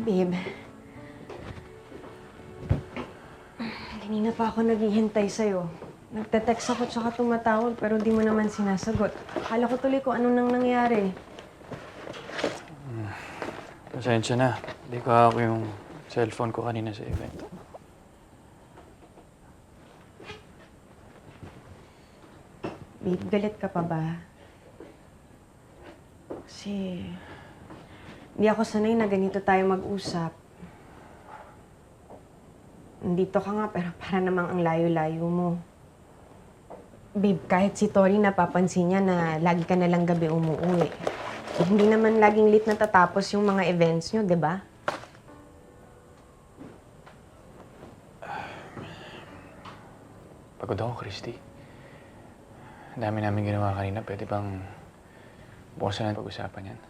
Babe. Kanina pa ako naghihintay sa'yo. Nagte-text ako tsaka tumatawag pero di mo naman sinasagot. Akala ko tuloy kung ano nang nangyari. Pasensya na. Hindi ko hawak yung cellphone ko kanina sa event. Babe, galit ka pa ba? Kasi... Hindi ako sanay na ganito tayo mag-usap. Nandito ka nga pero para namang ang layo-layo mo. Babe, kahit si Tori napapansin niya na lagi ka na lang gabi umuwi. Eh, hindi naman laging late natatapos yung mga events niyo, di ba? Pagod ako, Christy. Ang dami namin ginawa kanina. Pwede bang bukasan natin pag-usapan yan?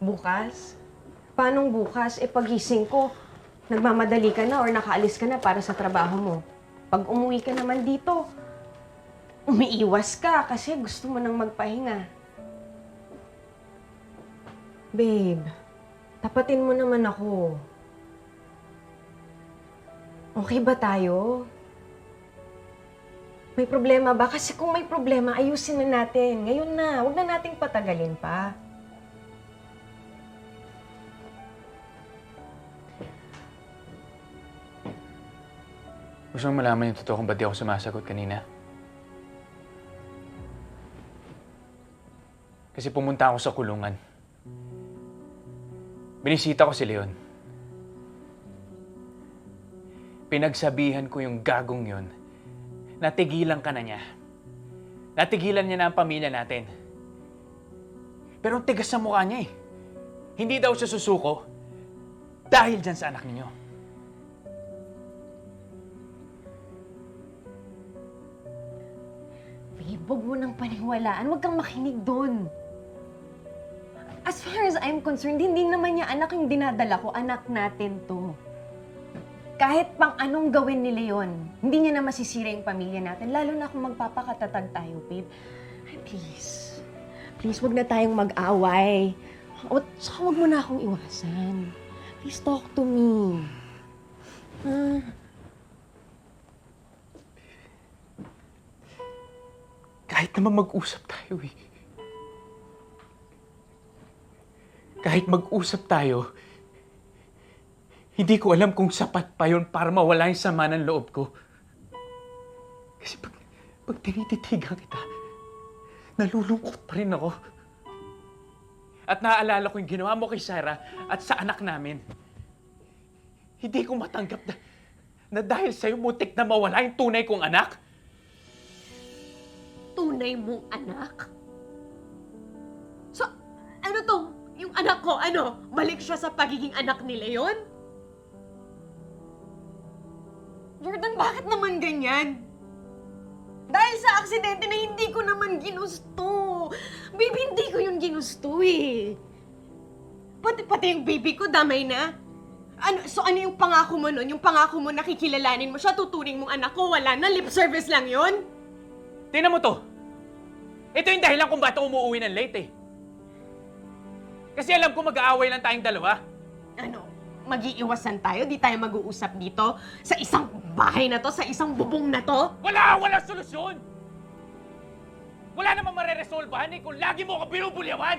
Bukas? Paanong bukas? E pagising ko, nagmamadali ka na or nakaalis ka na para sa trabaho mo. Pag umuwi ka naman dito, umiiwas ka kasi gusto mo nang magpahinga. Babe, tapatin mo naman ako. Okay ba tayo? May problema ba? Kasi kung may problema, ayusin na natin. Ngayon na, huwag na nating patagalin pa. Gusto mo malaman yung totoo kung ba't di ako sumasagot kanina? Kasi pumunta ako sa kulungan. Binisita ko si Leon. Pinagsabihan ko yung gagong yon. Natigilan ka na niya. Natigilan niya na ang pamilya natin. Pero ang tigas sa mukha niya eh. Hindi daw siya susuko dahil dyan sa anak ninyo. Huwag mo nang paniwalaan. Huwag kang makinig doon. As far as I'm concerned, hindi naman niya anak yung dinadala ko. Anak natin to. Kahit pang anong gawin ni Leon, hindi niya na masisira yung pamilya natin. Lalo na kung magpapakatatag tayo, babe. Ay, please. Please, huwag na tayong mag-away. O, saka huwag mo na akong iwasan. Please talk to me. Ah. Kahit naman mag-usap tayo eh. Kahit mag-usap tayo, hindi ko alam kung sapat pa yun para mawala yung sama ng loob ko. Kasi pag, pag tinititigan kita, nalulungkot pa rin ako. At naaalala ko yung ginawa mo kay Sarah at sa anak namin. Hindi ko matanggap na, na dahil sa'yo mutik na mawala yung tunay kong anak. Tunay mong anak? So, ano to? Yung anak ko, ano? Balik siya sa pagiging anak ni Leon? Jordan, bakit naman ganyan? Dahil sa aksidente na hindi ko naman ginusto. Baby, hindi ko yung ginusto eh. Pati, pati yung baby ko, damay na. Ano, so ano yung pangako mo nun? Yung pangako mo nakikilalanin mo siya, tuturing mong anak ko, wala na, lip service lang yon. Tingnan mo to. Ito yung dahilan kung ba't umuwi ng late eh. Kasi alam ko mag-aaway lang tayong dalawa. ano, mag-iiwasan tayo, di tayo mag-uusap dito sa isang bahay na to, sa isang bubong na to. Wala! Wala solusyon! Wala namang mareresolbahan eh kung lagi mo ako binubulyawan!